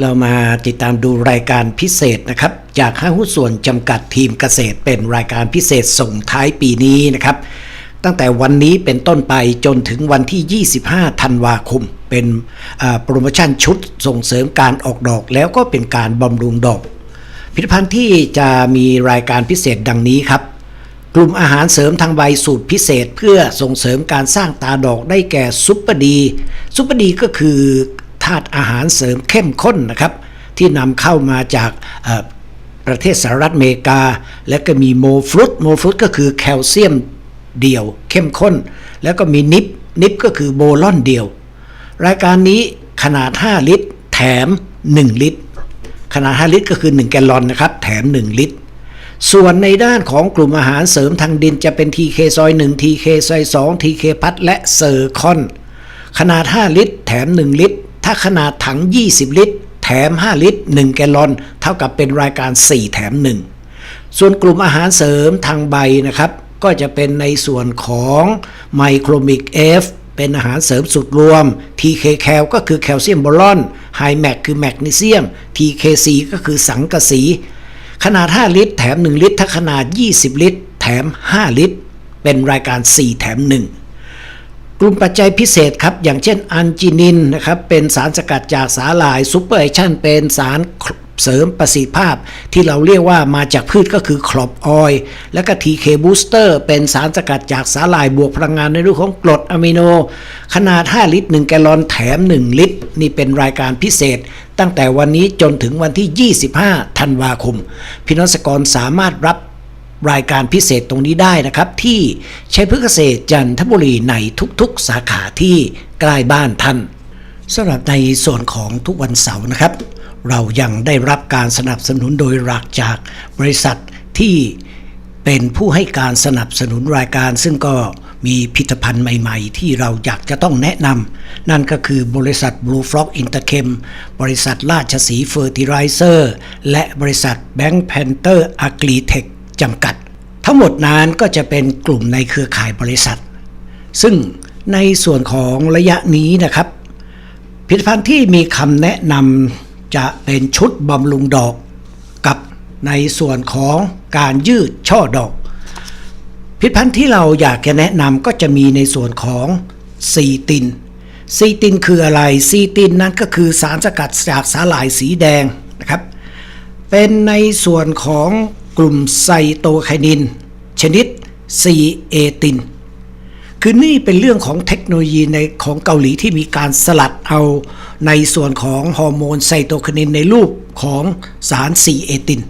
เรามาติดตามดูรายการพิเศษนะครับ จากห้างหุ้นส่วนจำกัดทีมเกษตร เป็นรายการพิเศษส่งท้ายปีนี้นะครับ ตั้งแต่วันนี้เป็นต้นไปจนถึงวันที่ 25 ธันวาคม เป็นโปรโมชั่นชุดส่งเสริมการออกดอกแล้วก็เป็นการบำรุงดอกผลิตภัณฑ์ที่จะมีรายการพิเศษดังนี้ครับ กลุ่มอาหารเสริมทางใบสูตรพิเศษ เพื่อส่งเสริมการสร้างตาดอกได้แก่ซุปเปอร์ดีซุปเปอร์ดีก็คือ ธาตุอาหารเสริมเข้มข้นนะครับ ที่นำเข้ามาจากประเทศสหรัฐอเมริกา และก็มีโมฟรุตโมฟรุตก็คือแคลเซียมเดี่ยวเข้มข้น แล้วก็มีนิปนิปก็คือโบลอนเดี่ยว รายการนี้ขนาด 5 ลิตร แถม 1 ลิตร ขนาด 5 ลิตรก็คือ 1 แกลลอนนะครับ แถม 1 ลิตร ส่วนในด้านของกลุ่มอาหารเสริมทางดินจะเป็น TK ซอย1 TK ซอย2 TK พัดและเซอร์คอน ขนาด 5 ลิตร แถม 1 ลิตร ถ้าขนาดถัง 20 ลิตร แถม 5 ลิตร 1 แกลลอน เท่ากับเป็นรายการ 4 แถม 1 ส่วนกลุ่มอาหารเสริมทางใบนะครับ ก็จะเป็นในส่วนของไมโครมิก F เป็นอาหารเสริมสุดรวม TK แคลก็คือแคลเซียมบอลอนไฮแมกคือแมกนีเซียม TKC ก็คือสังกะสี ขนาด 5 ลิตร แถม 1 ลิตร ถ้าขนาด 20 ลิตร แถม 5 ลิตร เป็นรายการ 4 แถม 1 กลุ่มปัจจัยพิเศษครับ อย่างเช่นอันจินินนะครับ เป็นสารสกัดจากสาหร่ายซูเปอร์ไอชั่นเป็นสารเสริมประสิทธิภาพที่เราเรียกว่ามาจากพืชก็คือครอบออยล์และก็ TK Booster เป็นสารสกัดจากสาหร่ายบวกพลังงานในรูปของกรดอะมิโน ขนาด 5 ลิตร 1 แกลลอนแถม 1 ลิตร นี่เป็นรายการพิเศษ ตั้งแต่วันนี้จนถึงวันที่ 25 ธันวาคมพี่น้องสกรสามารถรับ รายการพิเศษตรงนี้ได้นะครับ ที่ใช้พืชเกษตรจันทบุรีในทุกๆ สาขาที่ใกล้บ้านท่านสำหรับในส่วนของทุกวันเสาร์นะครับ เรายังได้รับการสนับสนุนโดยหลักจากบริษัทที่เป็นผู้ให้การสนับสนุนรายการ ซึ่งก็มีผลิตภัณฑ์ใหม่ ๆ ที่เราอยากจะต้องแนะนำนั่นก็คือบริษัท Blue Frog Interchem บริษัทราชสีเฟอร์ติไรเซอร์ และบริษัท Bank Panther Agritech จำกัด ทั้งหมดนั้นก็จะเป็นกลุ่มในเครือข่ายบริษัท ซึ่งในส่วนของระยะนี้นะครับผลิตภัณฑ์ที่มีคำแนะนำจะเป็นชุดบำรุงดอก กับในส่วนของการยืดช่อดอกผลิตภัณฑ์ที่เราอยากจะแนะนำก็จะมีในส่วนของซีตินซีตินคืออะไรซีตินนั้นก็คือสารสกัดจากสาหร่ายสีแดงนะครับ เป็นในส่วนของ กลุ่มไซโตไคนิน ชนิดซีเอติน คือนี่เป็นเรื่องของเทคโนโลยีในของเกาหลีที่มีการสลัดเอาในส่วนของฮอร์โมนไซโตไคนินในรูปของสารซีเอติน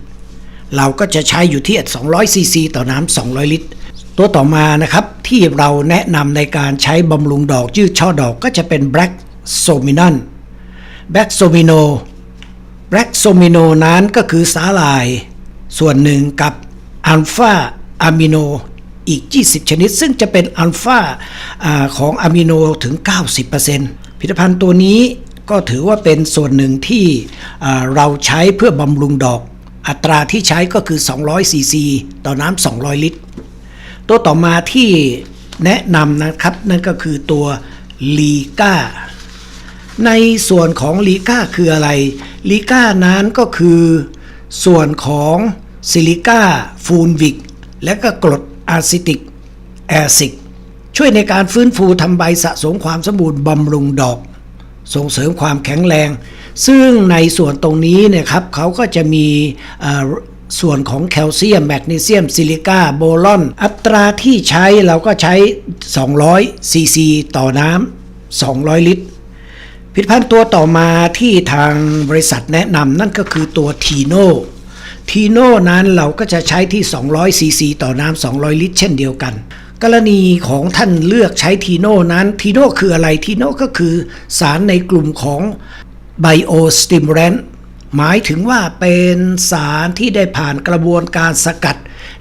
เราก็จะใช้อยู่ที่ 200 ซีซี ต่อน้ำ 200 ลิตร ตัวต่อมานะครับที่เราแนะนำในการใช้บำรุงดอกยืดช่อดอกก็จะเป็น Black s o m i n a n Black s o m i n o Black s o m i n o นั้นก็คือสาหร่าย ส่วนหนึ่งกับอัลฟาอะมิโนอีก 20 ชนิด ซึ่งจะเป็นอัลฟาของอะมิโนถึง 90%ผลิตภัณฑ์ตัวนี้ก็ถือว่าเป็นส่วนหนึ่งที่เราใช้เพื่อบำรุงดอก อัตราที่ใช้ก็คือ 200ซีซีต่อน้ำ 200 ลิตร ตัวต่อมาที่แนะนำนะครับนั่นก็คือตัวลีก้าในส่วนของลีก้าคืออะไรลีก้านั้นก็คือส่วนของ ซิลิก้าฟูลวิก และก็กรดอะซิติกแอซิก ช่วยในการฟื้นฟูทำใบสะสมความสมบูรณ์บำรุงดอก ส่งเสริมความแข็งแรง ซึ่งในส่วนตรงนี้เนี่ยครับเขาก็จะมีส่วนของแคลเซียมแมกนีเซียม ซิลิก้าโบลอน อัตราที่ใช้เราก็ใช้ 200 ซีซี ต่อน้ำ 200 ลิตร ผลิตภัณฑ์ตัวต่อมาที่ทางบริษัทแนะนำนั่นก็คือตัวทีโน ทีโน่นั้นเราก็จะใช้ที่ 200 ซีซีต่อน้ำ200 ลิตร เช่นเดียวกัน กรณีของท่านเลือกใช้ทีโน่นั้น ทีโน่คืออะไร ทีโน่ก็คือสารในกลุ่มของไบโอสติมแลนหมายถึงว่าเป็นสารที่ได้ผ่านกระบวนการสกัด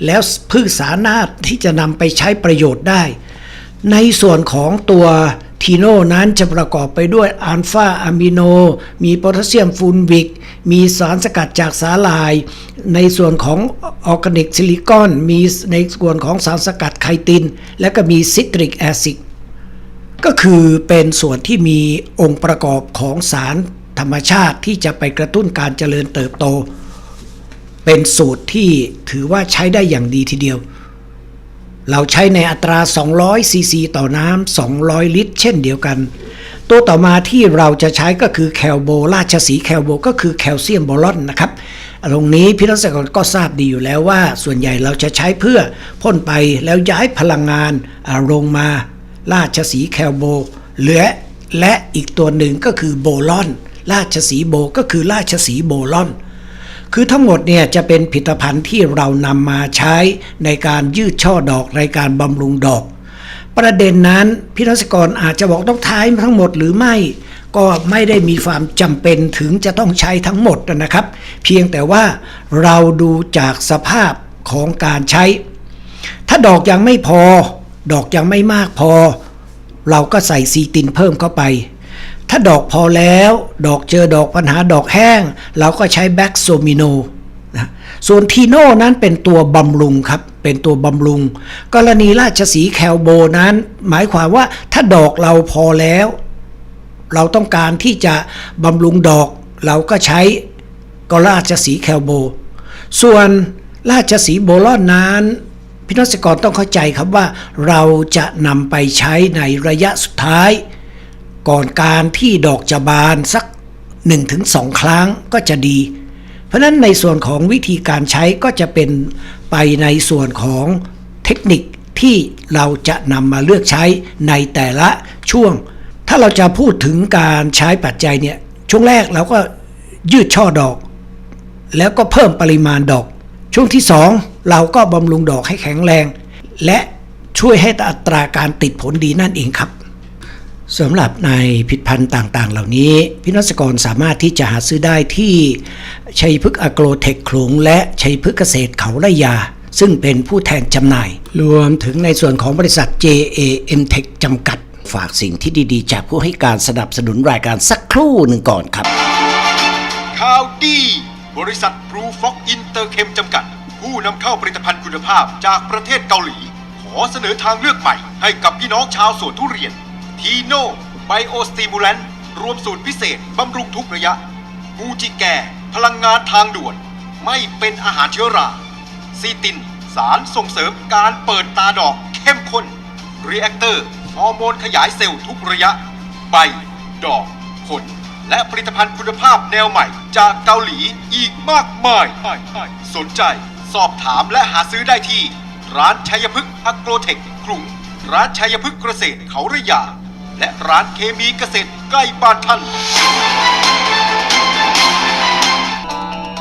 แล้วพืชสามาที่จะนำไปใช้ประโยชน์ได้ ในส่วนของตัว ทีโน่นั้นจะประกอบไปด้วยอัลฟาอะมิโน มีโพแทสเซียมฟูลวิก มีสารสกัดจากสาหร่าย ในส่วนของออร์แกนิกซิลิคอน มีในส่วนของสารสกัดไคติน และก็มีซิตริกแอซิดก็คือเป็นส่วนที่มีองค์ประกอบของสารธรรมชาติที่จะไปกระตุ้นการเจริญเติบโต เป็นสูตรที่ถือว่าใช้ได้อย่างดีทีเดียว เราใช้ในอัตรา 200 ซีซีต่อน้ำ 200 ลิตร เช่นเดียวกัน ตัวต่อมาที่เราจะใช้ก็คือแคลโบราชสีแคลโบก็คือแคลเซียมโบรอนนะครับตรงนี้พี่รัศกรก็ทราบดีอยู่แล้วว่า ส่วนใหญ่เราจะใช้เพื่อพ่นไปแล้วย้ายพลังงานลงมาราชสีแคลโบเหลือและอีกตัวหนึ่งก็คือโบลอน ราชสีโบก็คือราชสีโบลอน คือทั้งหมดเนี่ยจะเป็นผลิตภัณฑ์ที่เรานำมาใช้ในการยืดช่อดอกในการบำรุงดอก ประเด็นนั้นพี่รัศกรอาจจะบอกต้องใช้ทั้งหมดหรือไม่ ก็ไม่ได้มีความจำเป็นถึงจะต้องใช้ทั้งหมดนะครับ เพียงแต่ว่าเราดูจากสภาพของการใช้ ถ้าดอกยังไม่พอ ดอกยังไม่มากพอ เราก็ใส่ซีตินเพิ่มเข้าไป ถ้าดอกพอแล้ว ดอกเจอดอกปัญหาดอกแห้ง เราก็ใช้แบ็กโซมิโนนะส่วนทีโน่นั้นเป็นตัวบำรุงครับ เป็นตัวบำรุง กรณีราชสีแคลโบนั้น หมายความว่าถ้าดอกเราพอแล้ว เราต้องการที่จะบำรุงดอก เราก็ใช้ก็ราชสีแคลโบ ส่วนราชสีโบลอนนั้นพี่นศกรต้องเข้าใจครับว่าเราจะนำไปใช้ในระยะสุดท้าย ก่อนการที่ดอกจะบานสัก 1-2 ครั้งก็จะดี เพราะฉะนั้นในส่วนของวิธีการใช้ก็จะเป็นไปในส่วนของเทคนิคที่เราจะนำมาเลือกใช้ในแต่ละช่วง ถ้าเราจะพูดถึงการใช้ปัจจัยเนี่ยช่วงแรกเราก็ยืดช่อดอก แล้วก็เพิ่มปริมาณดอก ช่วงที่ 2 เราก็บำรุงดอกให้แข็งแรง และช่วยให้อัตราการติดผลดีนั่นเองครับ สำหรับในผลิตภัณฑ์ต่างๆ เหล่านี้พี่นศกรสามารถที่จะหาซื้อได้ที่ชัยพฤกษ์อโกรเทคขลุงและชัยพฤกษ์เกษตรเขาระยา ซึ่งเป็นผู้แทนจำหน่าย รวมถึงในส่วนของบริษัท JAM Tech จำกัด ฝากสิ่งที่ดีๆ จากผู้ให้การสนับสนุนรายการสักครู่หนึ่งก่อนครับ ข่าวดี บริษัทบรูฟ็อกอินเตอร์เคมจำกัด ผู้นำเข้าผลิตภัณฑ์คุณภาพจากประเทศเกาหลี ขอเสนอทางเลือกใหม่ให้กับพี่น้องชาวสวนทุเรียน ทีโน่ไบโอสติมูลนรวมสูตรพิเศษบำรุงทุกระยะมูจิแกพลังงานทางด่วน ไม่เป็นอาหารเชื้อรา ซีติน สารส่งเสริมการเปิดตาดอกเข้มข้นรีแอคเตอร์ฮอร์โมนขยายเซลล์ทุกระยะ ใบ ดอก ผล และผลิตภัณฑ์คุณภาพแนวใหม่จากเกาหลีอีกมากมาย สนใจ สอบถามและหาซื้อได้ที่ ร้านชัยพฤกษ์อโกรเทคกรุงร้านชัยพฤกษ์เกษตรเขาระยา และร้านเคมีเกษตรใกล้บ้านท่าน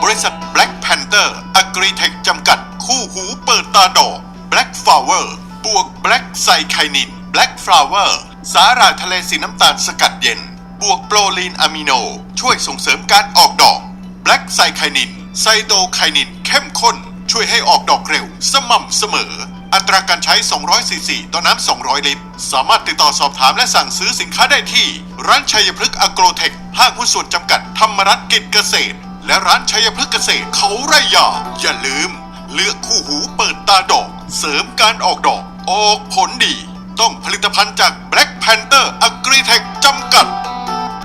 บริษัท Black Panther Agritech จำกัด คู่หูเปิดตาดอก Black Flower บวก Black c y c i n i n Black Flower สาหร่ายทะเลสีน้ำตาลสกัดเย็น บวกโปรลีนอะมิโน ช่วยส่งเสริมการออกดอก Black c y c i n i n ไซโตไคนิน เข้มข้น ช่วยให้ออกดอกเร็ว สม่ำเสมอ อัตราการใช้ 200ซีซีต่อน้ำ 200 ลิตร สามารถติดต่อสอบถามและสั่งซื้อสินค้าได้ที่ ร้านชัยพฤกษ์อโกรเทค ห้างหุ้นส่วนจำกัด ธรรมรัตน์กิจเกษตร และร้านชัยพฤกษ์เกษตรเขาไร่ยาอย่าลืม เลือกคู่หูเปิดตาดอก เสริมการออกดอก ออกผลดี ต้องผลิตภัณฑ์จาก Black Panther Agritech จำกัด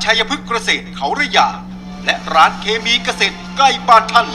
ชัยพฤกษ์เกษตรเขาไรยาและร้านเคมีเกษตรใกล้บ้านท่าน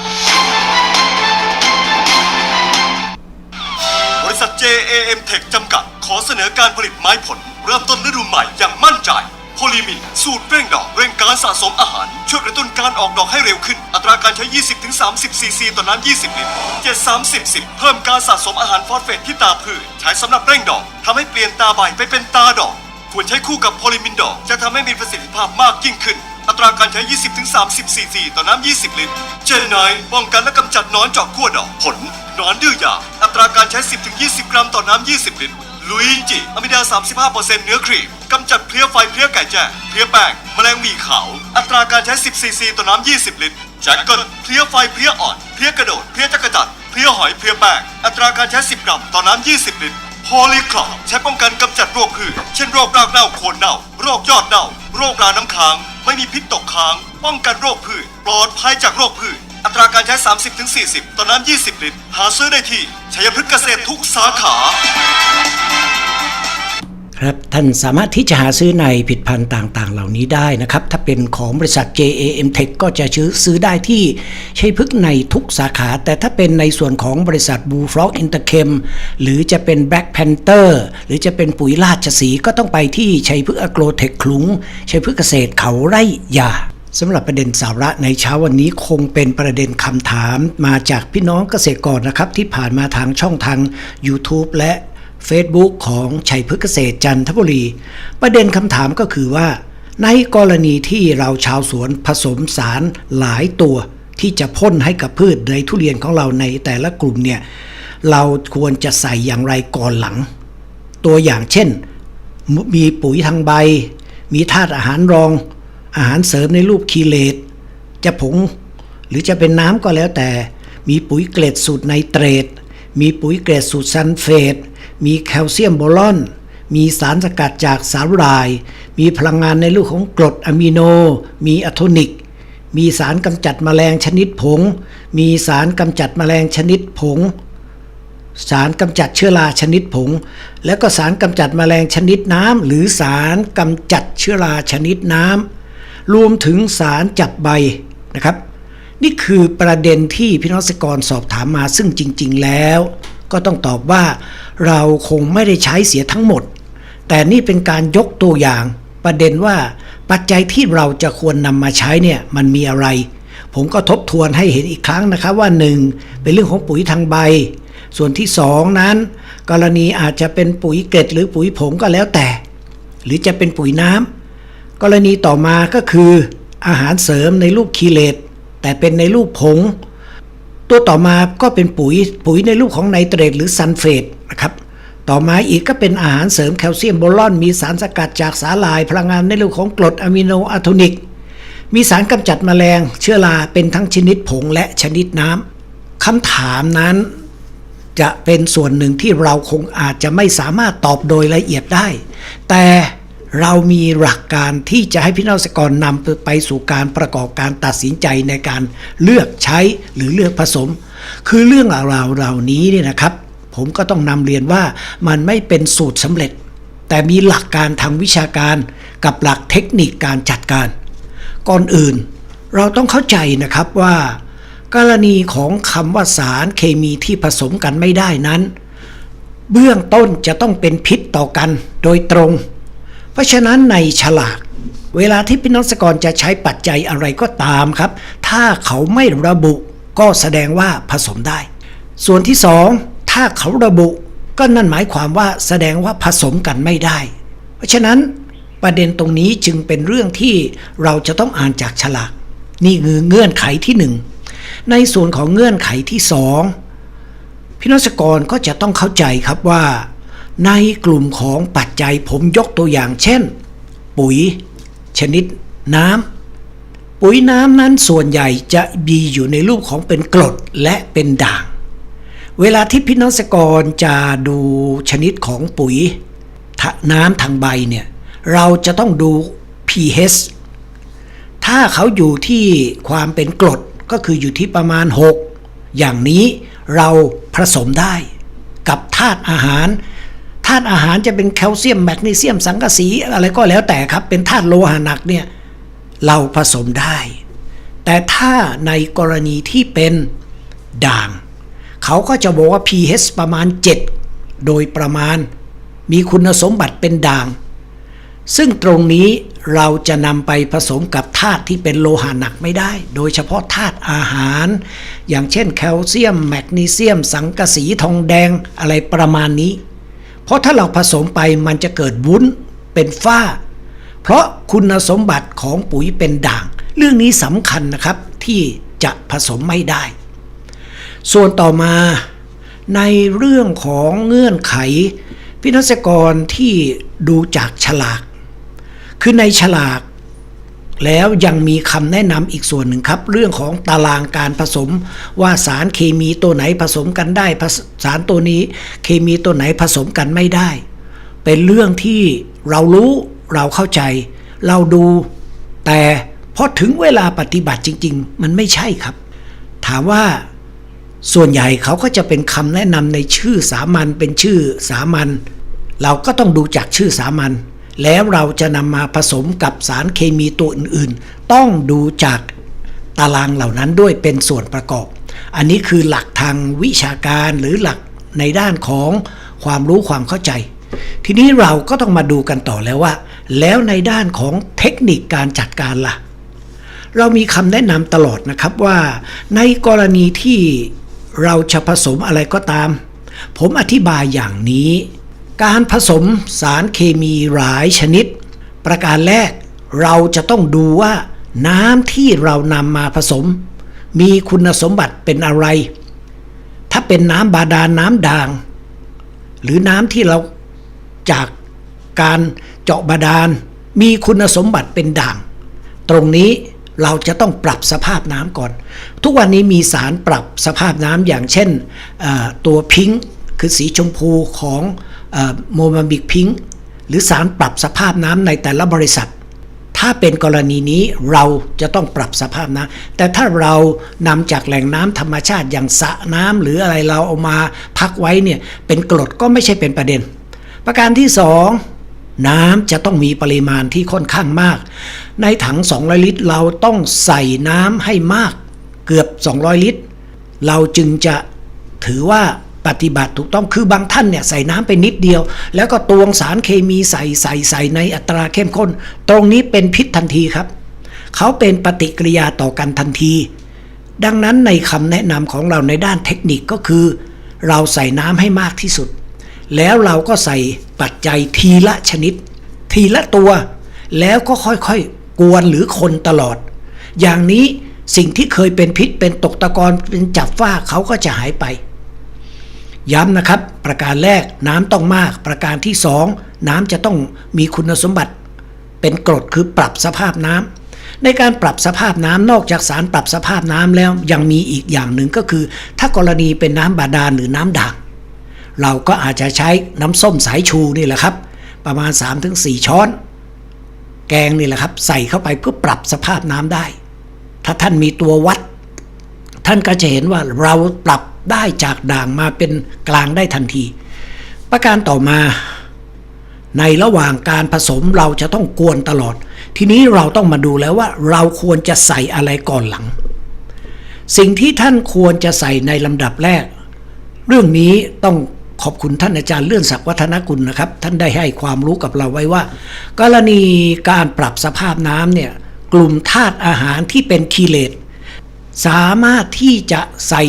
ริษัท JAM Tech จำกัด ขอเสนอการผลิตไม้ผล เริ่มต้นฤดูใหม่อย่างมั่นใจโพลีมิน สูตรเร่งดอก เร่งการสะสมอาหาร ช่วยกระตุ้นการออกดอกให้เร็วขึ้น อัตราการใช้ 20-30 ซีซีต่อน้ำ20 ลิตร 7 30 10 เพิ่มการสะสมอาหารฟอสเฟตที่ตาพืชใช้สำหรับเร่งดอกทำให้เปลี่ยนตาใบไปเป็นตาดอก ควรใช้คู่กับโพลิมินดอก จะทำให้มีประสิทธิภาพมากยิ่งขึ้น อัตราการใช้ 20-30ซีซีต่อน้ำ 20 ลิตร เจนไนป้องกันและกำจัดหนอนเจาะขั้วดอก ผลหนอนดื้อยา อัตราการใช้ 10-20 กรัมต่อน้ำ 20 ลิตร ลุยจิอะมิดา 35%เนื้อครีม กำจัดเพลี้ยไฟเพลี้ยไก่แจ้เพลี้ยแป้ง แมลงมีขาว อัตราการใช้ 10ซีซีต่อน้ำ 20 ลิตร แจ็คเกิลเพลี้ยไฟเพลี้ยอ่อน เพลี้ยกระโดด เพลี้ยจักรจัดเพลี้ยหอยเพลี้ยแป้ง อัตราการใช้ 10 กรัมต่อน้ำ 20 ลิตรโพลีคลอใช้ป้องกันกำจัดโรคพืช เช่นโรครากเน่าโคนเน่า โรคยอดเน่า โรคราน้ำค้าง ไม่มีพิษตกค้าง ป้องกันโรคพืช ปลอดภัยจากโรคพืช อัตราการใช้ 30-40 ต่อน้ำ20 ลิตร หาซื้อได้ที่ชัยพฤกษ์เกษตรทุกสาขา ครับท่านสามารถที่จะหาซื้อในผลิตภัณฑ์ต่างๆ เหล่านี้ได้นะครับ ถ้าเป็นของบริษัท JAM Tech ก็จะซื้อซื้อได้ที่ชัยพฤกษ์ในทุกสาขา แต่ถ้าเป็นในส่วนของบริษัท Blue Frog Interchem หรือจะเป็น Black Panther หรือจะเป็นปุ๋ยราชสีก็ต้องไปที่ชัยพฤกษ์ Agrotech ขลุงชัยพฤกษ์เกษตรเขาไร่ยาสำหรับประเด็นสาระในเช้าวันนี้คงเป็นประเด็นคำถามมาจากพี่น้องเกษตรกรนะครับ ที่ผ่านมาทางช่องทาง YouTube และ Facebook ของชัยพฤกษ์เกษตรจันทบุรี ประเด็นคำถามก็คือว่า ในกรณีที่เราชาวสวนผสมสารหลายตัว ที่จะพ่นให้กับพืชในทุเรียนของเราในแต่ละกลุ่มเนี่ยเราควรจะใส่อย่างไรก่อนหลัง ตัวอย่างเช่น มีปุ๋ยทางใบ มีธาตุอาหารรอง อาหารเสริมในรูปคีเลตจะผง หรือจะเป็นน้ำก็แล้วแต่ มีปุ๋ยเกรดสูตรไนเตรตมีปุ๋ยเกรดสูตรซัลเฟต มีแคลเซียมโบรอน มีสารสกัดจากสาหร่าย มีพลังงานในรูปของกรดอะมิโน มีอะโทนิก มีสารกำจัดแมลงชนิดผง มีสารกำจัดแมลงชนิดผง สารกำจัดเชื้อราชนิดผง แล้วก็สารกำจัดแมลงชนิดน้ำหรือสารกำจัดเชื้อราชนิดน้ำรวมถึงสารจับใบนะครับนี่คือประเด็นที่พี่น้องเกษตรกรสอบถามมาซึ่งจริง ๆ แล้ว ก็ต้องตอบว่า เราคงไม่ได้ใช้เสียทั้งหมด แต่นี่เป็นการยกตัวอย่าง ประเด็นว่าปัจจัยที่เราจะควรนำมาใช้เนี่ยมันมีอะไร ผมก็ทบทวนให้เห็นอีกครั้งนะครับว่า 1. เป็นเรื่องของปุ๋ยทางใบ ส่วนที่ 2 นั้น กรณีอาจจะเป็นปุ๋ยเกล็ดหรือปุ๋ยผงก็แล้วแต่ หรือจะเป็นปุ๋ยน้ำกรณีต่อมาก็คือ อาหารเสริมในรูปคีเลตแต่เป็นในรูปผง ตัวต่อมาก็เป็นปุ๋ยปุ๋ยในรูปของไนเตรตหรือซัลเฟตนะครับต่อมาอีกก็เป็นอาหารเสริมแคลเซียมโบรอน มีสารสกัดจากสาหร่ายพลังงานในรูปของกรดอะมิโนอะโทนิก มีสารกำจัดแมลงเชื้อราเป็นทั้งชนิดผงและชนิดน้ำคำถามนั้นจะเป็นส่วนหนึ่งที่เราคงอาจจะไม่สามารถตอบโดยละเอียดได้ แต่ เรามีหลักการที่จะให้พี่น้องเกษตรกรนำไปสู่การประกอบการตัดสินใจในการเลือกใช้หรือเลือกผสม คือเรื่องราวเหล่านี้เนี่ยนะครับ ผมก็ต้องนำเรียนว่ามันไม่เป็นสูตรสำเร็จ แต่มีหลักการทางวิชาการกับหลักเทคนิคการจัดการ ก่อนอื่น เราต้องเข้าใจนะครับว่า กรณีของคำว่าสารเคมีที่ผสมกันไม่ได้นั้น เบื้องต้นจะต้องเป็นพิษต่อกันโดยตรง ราะฉะนั้นในฉลาก เวลาที่พี่น้องเกษตรกรจะใช้ปัจจัยอะไรก็ตามครับ ถ้าเขาไม่ระบุก็แสดงว่าผสมได้ ส่วนที่สองถ้าเขาระบุก็นั่นหมายความว่าแสดงว่าผสมกันไม่ได้ เพราะฉะนั้นประเด็นตรงนี้จึงเป็นเรื่องที่เราจะต้องอ่านจากฉลาก นี่คือเงื่อนไขที่หนึ่งในส่วนของเงื่อนไขที่สองพี่น้องเกษตรกรก็จะต้องเข้าใจครับว่า ในกลุ่มของปัจจัยผมยกตัวอย่างเช่น ปุ๋ย ชนิดน้ำปุ๋ยน้ำนั้นส่วนใหญ่จะมีอยู่ในรูปของเป็นกรดและเป็นด่าง เวลาที่พี่น้องเกษตรกรจะดูชนิดของปุ๋ยน้ำทางใบเนี่ยเราจะต้องดู pH ถ้าเขาอยู่ที่ความเป็นกรดก็คืออยู่ที่ประมาณ 6 อย่างนี้เราผสมได้ กับธาตุอาหาราตุอาหารจะเป็นแคลเซียมแมกนีเซียมสังกะสีอะไรก็แล้วแต่ครับ เป็นธาตุโลหะหนักเนี่ยเราผสมได้ แต่ถ้าในกรณีที่เป็นด่าง เขาก็จะบอกว่า pH ประมาณ 7 โดยประมาณ มีคุณสมบัติเป็นด่าง ซึ่งตรงนี้เราจะนำไปผสมกับธาตุที่เป็นโลหะหนักไม่ได้ โดยเฉพาะธาตุอาหาร อย่างเช่นแคลเซียม แมกนีเซียม สังกะสีทองแดงอะไรประมาณนี้ ราะถ้าเราผสมไปมันจะเกิดวุ้นเป็นฝ้า เพราะคุณสมบัติของปุ๋ยเป็นด่าง เรื่องนี้สำคัญนะครับที่จะผสมไม่ได้ ส่วนต่อมาในเรื่องของเงื่อนไข พินักษกรที่ดูจากฉลาก คือในฉลาก แล้วยังมีคำแนะนำอีกส่วนหนึ่งครับ เรื่องของตารางการผสม ว่าสารเคมีตัวไหนผสมกันได้สสารตัวนี้เคมีตัวไหนผสมกันไม่ได้ เป็นเรื่องที่เรารู้เราเข้าใจ เราดูแต่พอถึงเวลาปฏิบัติจริง ๆ มันไม่ใช่ครับ ถามว่าส่วนใหญ่เขาก็จะเป็นคำแนะนำในชื่อสามัญเป็นชื่อสามัญเราก็ต้องดูจากชื่อสามัญ แล้วเราจะนำมาผสมกับสารเคมีตัวอื่นๆ ต้องดูจากตารางเหล่านั้นด้วยเป็นส่วนประกอบ อันนี้คือหลักทางวิชาการหรือหลักในด้านของความรู้ความเข้าใจ ทีนี้เราก็ต้องมาดูกันต่อแล้วว่า แล้วในด้านของเทคนิคการจัดการล่ะ เรามีคำแนะนำตลอดนะครับว่า ในกรณีที่เราจะผสมอะไรก็ตาม ผมอธิบายอย่างนี้ การผสมสารเคมีหลายชนิด ประการแรกเราจะต้องดูว่า น้ำที่เรานำมาผสม มีคุณสมบัติเป็นอะไร ถ้าเป็นน้ำบาดาลน้ำด่าง หรือน้ำที่เราจากการเจาะบาดาล มีคุณสมบัติเป็นด่าง ตรงนี้เราจะต้องปรับสภาพน้ำก่อน ทุกวันนี้มีสารปรับสภาพน้ำอย่างเช่นตัวพิงค์คือสีชมพูของ โมมบิกพิงหรือสารปรับสภาพน้ำในแต่ละบริษัท ถ้าเป็นกรณีนี้เราจะต้องปรับสภาพน้ำแต่ถ้าเรานำจากแหล่งน้ำธรรมชาติอย่างสระน้ำหรืออะไรเราเอามาพักไว้เนี่ยเป็นกรดก็ไม่ใช่เป็นประเด็น ประการที่สองน้ำจะต้องมีปริมาณที่ค่อนข้างมาก ในถัง 200 ลิตร เราต้องใส่น้ำให้มาก เกือบ 200 ลิตร เราจึงจะถือว่า ปฏิบัติถูกต้องคือบางท่านเนี่ยใส่น้ำไปนิดเดียว แล้วก็ตวงสารเคมีใส่ใส่ใส่ในอัตราเข้มข้น ตรงนี้เป็นพิษทันทีครับ เขาเป็นปฏิกิริยาต่อกันทันที ดังนั้นในคำแนะนำของเราในด้านเทคนิคก็คือ เราใส่น้ำให้มากที่สุด แล้วเราก็ใส่ปัจจัยทีละชนิด ทีละตัว แล้วก็ค่อยๆกวนหรือคนตลอด อย่างนี้สิ่งที่เคยเป็นพิษเป็นตกตะกอนเป็นจับฝ้าเขาก็จะหายไป ย้ำนะครับ ประการแรกน้ำต้องมาก ประการที่สองน้ำจะต้องมีคุณสมบัติ เป็นกรดคือปรับสภาพน้ำในการปรับสภาพน้ำนอกจากสารปรับสภาพน้ำแล้วยังมีอีกอย่างหนึ่งก็คือ ถ้ากรณีเป็นน้ำบาดาลหรือน้ำด่างเราก็อาจจะใช้น้ำส้มสายชูนี่แหละครับ ประมาณ 3-4 ช้อน แกงนี่แหละครับ ใส่เข้าไปเพื่อปรับสภาพน้ำได้ ถ้าท่านมีตัววัด ท่านก็จะเห็นว่าเราปรับ ได้จากด่างมาเป็นกลางได้ทันที ประการต่อมา ในระหว่างการผสมเราจะต้องกวนตลอด ทีนี้เราต้องมาดูแล้วว่าเราควรจะใส่อะไรก่อนหลัง สิ่งที่ท่านควรจะใส่ในลำดับแรก เรื่องนี้ต้องขอบคุณท่านอาจารย์เลื่อนศักดิ์วัฒนกุลนะครับ ท่านได้ให้ความรู้กับเราไว้ว่า กรณีการปรับสภาพน้ำเนี่ยกลุ่มธาตุอาหารที่เป็นคีเลตสามารถที่จะใส่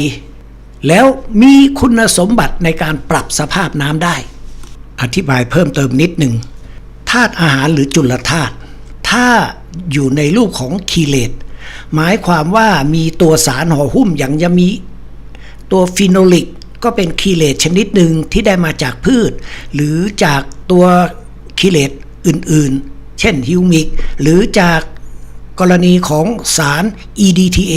แล้วมีคุณสมบัติในการปรับสภาพน้ำได้ อธิบายเพิ่มเติมนิดหนึ่งธาตุอาหารหรือจุลธาตุถ้าอยู่ในรูปของคีเลตหมายความว่ามีตัวสารห่อหุ้มอย่างจะมีตัวฟีโนลิกก็เป็นคีเลตชนิดหนึ่งที่ได้มาจากพืช หรือจากตัวคีเลตอื่นๆ เช่นฮิวมิก หรือจากกรณีของสาร EDTA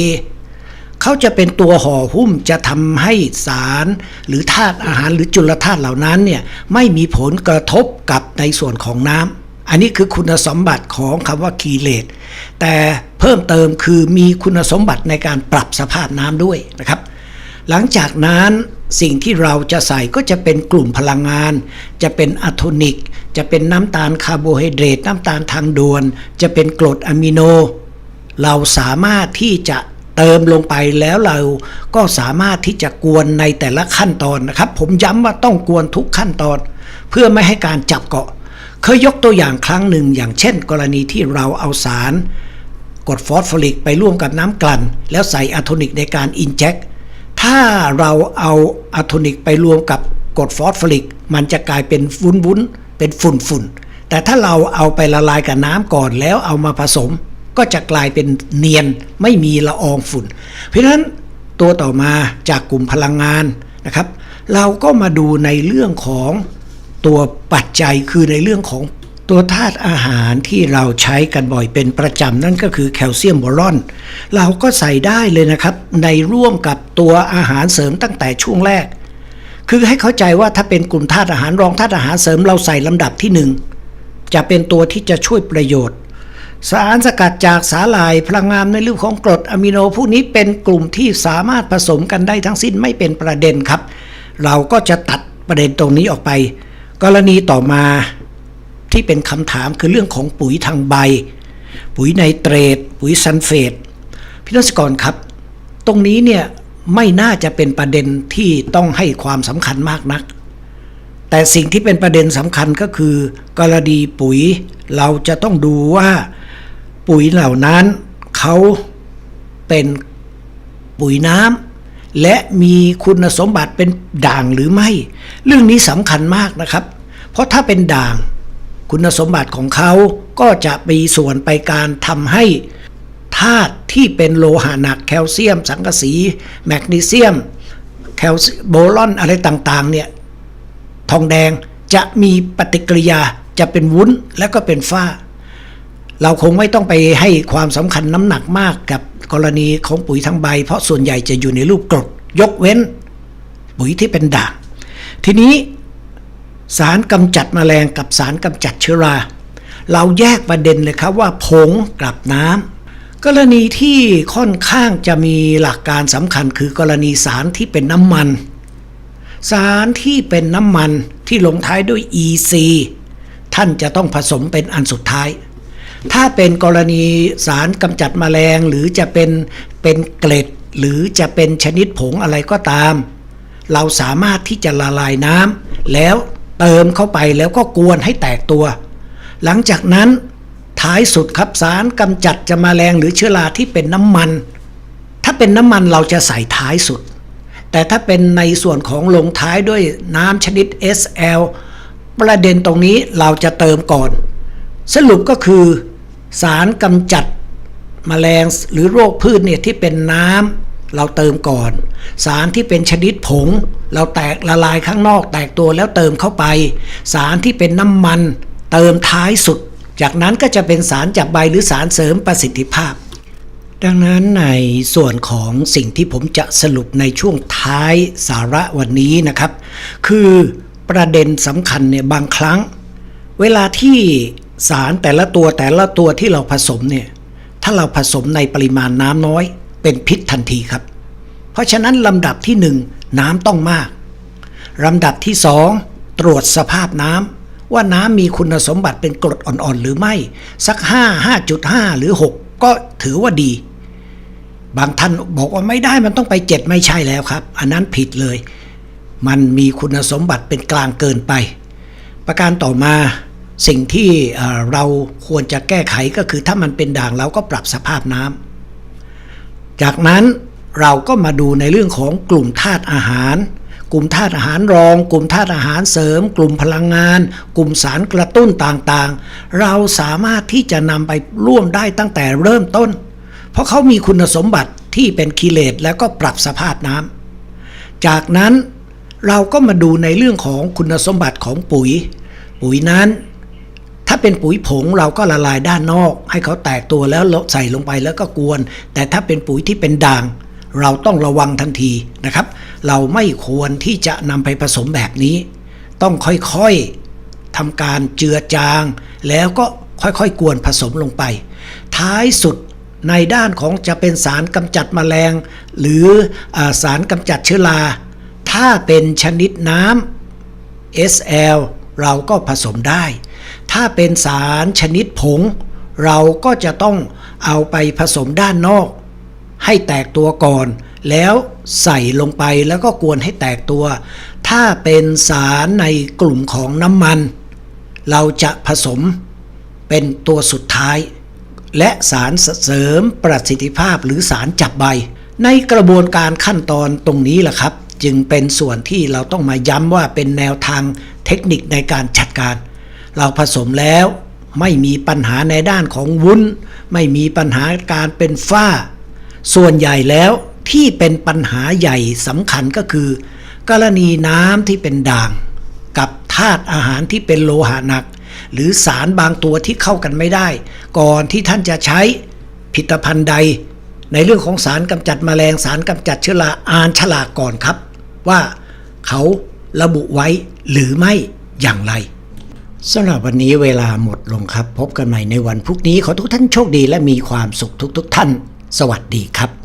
เขาจะเป็นตัวห่อหุ้มจะทำให้สารหรือธาตุอาหารหรือจุลธาตุเหล่านั้นเนี่ยไม่มีผลกระทบกับในส่วนของน้ำอันนี้คือคุณสมบัติของคำว่าคีเลตแต่เพิ่มเติมคือมีคุณสมบัติในการปรับสภาพน้ำด้วยนะครับ หลังจากนั้นสิ่งที่เราจะใส่ก็จะเป็นกลุ่มพลังงาน จะเป็นอะโทนิก จะเป็นน้ำตาลคาร์โบไฮเดรตน้ำตาลทางด่วน จะเป็นกรดอะมิโน เราสามารถที่จะ เติมลงไปแล้วเราก็สามารถที่จะกวนในแต่ละขั้นตอนนะครับ ผมย้ำว่าต้องกวนทุกขั้นตอน เพื่อไม่ให้การจับเกาะ เคยยกตัวอย่างครั้งหนึ่ง อย่างเช่น กรณีที่เราเอาสารกรดฟอสฟอริกไปร่วมกับน้ำกลั่น แล้วใส่อะโทนิกในการอินเจ t ถ้าเราเอาอะโทนิกไปรวมกับกรดฟอสฟอริก มันจะกลายเป็นวุ้นๆเป็นฝุ่นๆแต่ถ้าเราเอาไปละลายกับน้ำก่อนแล้วเอามาผสม ก็จะกลายเป็นเนียนไม่มีละอองฝุ่น เพราะฉะนั้นตัวต่อมาจากกลุ่มพลังงานนะครับ เราก็มาดูในเรื่องของตัวปัจจัยคือในเรื่องของตัวธาตุอาหารที่เราใช้กันบ่อยเป็นประจำนั่นก็คือแคลเซียมบอรอน เราก็ใส่ได้เลยนะครับ ในร่วมกับตัวอาหารเสริมตั้งแต่ช่วงแรก คือให้เข้าใจว่าถ้าเป็นกลุ่มธาตุอาหารรองธาตุอาหารเสริมเราใส่ลำดับที่หนึ่งจะเป็นตัวที่จะช่วยประโยชน์ สารสกัดจากสาหร่ายพลังงานในรูปของกรดอะมิโนพวกนี้เป็นกลุ่มที่สามารถผสมกันได้ทั้งสิ้นไม่เป็นประเด็นครับ เราก็จะตัดประเด็นตรงนี้ออกไป กรณีต่อมาที่เป็นคำถามคือเรื่องของปุ๋ยทางใบ ปุ๋ยไนเตรต ปุ๋ยซัลเฟตพี่รัศกรครับ ตรงนี้เนี่ยไม่น่าจะเป็นประเด็นที่ต้องให้ความสำคัญมากนัก แต่สิ่งที่เป็นประเด็นสำคัญก็คือ กรณีปุ๋ยเราจะต้องดูว่า ปุ๋ยเหล่านั้นเขาเป็นปุ๋ยน้ำและมีคุณสมบัติเป็นด่างหรือไม่ เรื่องนี้สำคัญมากนะครับ เพราะถ้าเป็นด่าง คุณสมบัติของเขาก็จะมีส่วนไปการทำให้ธาตุที่เป็นโลหะหนักแคลเซียม สังกะสี แมกนีเซียม แคลซียมโบรอนอะไรต่างๆเนี่ยทองแดงจะมีปฏิกิริยาจะเป็นวุ้นแล้วก็เป็นฝ้า เราคงไม่ต้องไปให้ความสำคัญน้ำหนักมากกับกรณีของปุ๋ยทั้งใบ เพราะส่วนใหญ่จะอยู่ในรูปกรดยกเว้น ปุ๋ยที่เป็นด่างทีนี้สารกำจัดแมลงกับสารกำจัดเชื้อรา เราแยกประเด็นเลยครับว่าผงกับน้ำกรณีที่ค่อนข้างจะมีหลักการสำคัญคือกรณีสารที่เป็นน้ำมัน สารที่เป็นน้ำมันที่ลงท้ายด้วย EC ท่านจะต้องผสมเป็นอันสุดท้าย ถ้าเป็นกรณีสารกำจัดแมลงหรือจะเป็นเป็นเกล็ด หรือจะเป็นชนิดผงอะไรก็ตาม เราสามารถที่จะละลายน้ำแล้วเติมเข้าไปแล้วก็กวนให้แตกตัว หลังจากนั้นท้ายสุดครับสารกำจัดจะแมลงหรือเชื้อราที่เป็นน้ำมัน ถ้าเป็นน้ำมันเราจะใส่ท้ายสุด แต่ถ้าเป็นในส่วนของลงท้ายด้วยน้ำชนิด SL ประเด็นตรงนี้เราจะเติมก่อน สรุปก็คือ สารกำจัดแมลงหรือโรคพืชเนี่ยที่เป็นน้ำเราเติมก่อน สารที่เป็นชนิดผง เราแตกละลายข้างนอกแตกตัวแล้วเติมเข้าไป สารที่เป็นน้ำมันเติมท้ายสุด จากนั้นก็จะเป็นสารจับใบหรือสารเสริมประสิทธิภาพ ดังนั้นในส่วนของสิ่งที่ผมจะสรุปในช่วงท้ายสาระวันนี้นะครับ คือประเด็นสำคัญเนี่ยบางครั้ง เวลาที่ สารแต่ละตัวแต่ละตัวที่เราผสมเนี่ยถ้าเราผสมในปริมาณน้ำน้อย เป็นพิษทันทีครับ เพราะฉะนั้นลำดับที่หนึ่งน้ำต้องมากลำดับที่สองตรวจสภาพน้ำว่าน้ำมีคุณสมบัติเป็นกรดอ่อนๆ หรือไม่ สัก 5 5.5 หรือ 6 ก็ถือว่าดี บางท่านบอกว่าไม่ได้มันต้องไปเจ็ดไม่ใช่แล้วครับ อันนั้นผิดเลย มันมีคุณสมบัติเป็นกลางเกินไป ประการต่อมา สิ่งที่เราควรจะแก้ไขก็คือถ้ามันเป็นด่างเราก็ปรับสภาพน้ำจากนั้นเราก็มาดูในเรื่องของกลุ่มธาตุอาหาร กลุ่มธาตุอาหารรอง กลุ่มธาตุอาหารเสริม กลุ่มพลังงาน กลุ่มสารกระตุ้นต่างๆ เราสามารถที่จะนำไปร่วมได้ตั้งแต่เริ่มต้น เพราะเขามีคุณสมบัติที่เป็นกิเลสแล้วก็ปรับสภาพน้ำจากนั้นเราก็มาดูในเรื่องของคุณสมบัติของปุ๋ย ปุ๋ยนั้น เป็นปุ๋ยผงเราก็ละลายด้านนอก ให้เขาแตกตัวแล้วใส่ลงไปแล้วก็กวน แต่ถ้าเป็นปุ๋ยที่เป็นด่าง เราต้องระวังทันทีนะครับ เราไม่ควรที่จะนำไปผสมแบบนี้ ต้องค่อยๆทำการเจือจาง แล้วก็ค่อยๆกวนผสมลงไป ท้ายสุดในด้านของจะเป็นสารกำจัดแมลง หรืออสารกำจัดเชื้อรา ถ้าเป็นชนิดน้ำ SL เราก็ผสมได้ ถ้าเป็นสารชนิดผง เราก็จะต้องเอาไปผสมด้านนอก ให้แตกตัวก่อน แล้วใส่ลงไปแล้วก็กวนให้แตกตัว ถ้าเป็นสารในกลุ่มของน้ำมัน เราจะผสมเป็นตัวสุดท้าย และสารเสริมประสิทธิภาพหรือสารจับใบ ในกระบวนการขั้นตอนตรงนี้แหละครับ จึงเป็นส่วนที่เราต้องมาย้ำว่าเป็นแนวทางเทคนิคในการจัดการ เราผสมแล้วไม่มีปัญหาในด้านของวุ้น ไม่มีปัญหาการเป็นฝ้า ส่วนใหญ่แล้วที่เป็นปัญหาใหญ่สำคัญก็คือ กรณีน้ำที่เป็นด่าง กับธาตุอาหารที่เป็นโลหะหนัก หรือสารบางตัวที่เข้ากันไม่ได้ ก่อนที่ท่านจะใช้ผลิตภัณฑ์ใด ในเรื่องของสารกำจัดแมลงสารกำจัดเชื้อราอ่านฉลากก่อนครับ ว่าเขาระบุไว้หรือไม่อย่างไร สำหรับวันนี้เวลาหมดลงครับ พบกันใหม่ในวันพรุ่งนี้ ขอทุกท่านโชคดีและมีความสุขทุกๆทท่าน สวัสดีครับ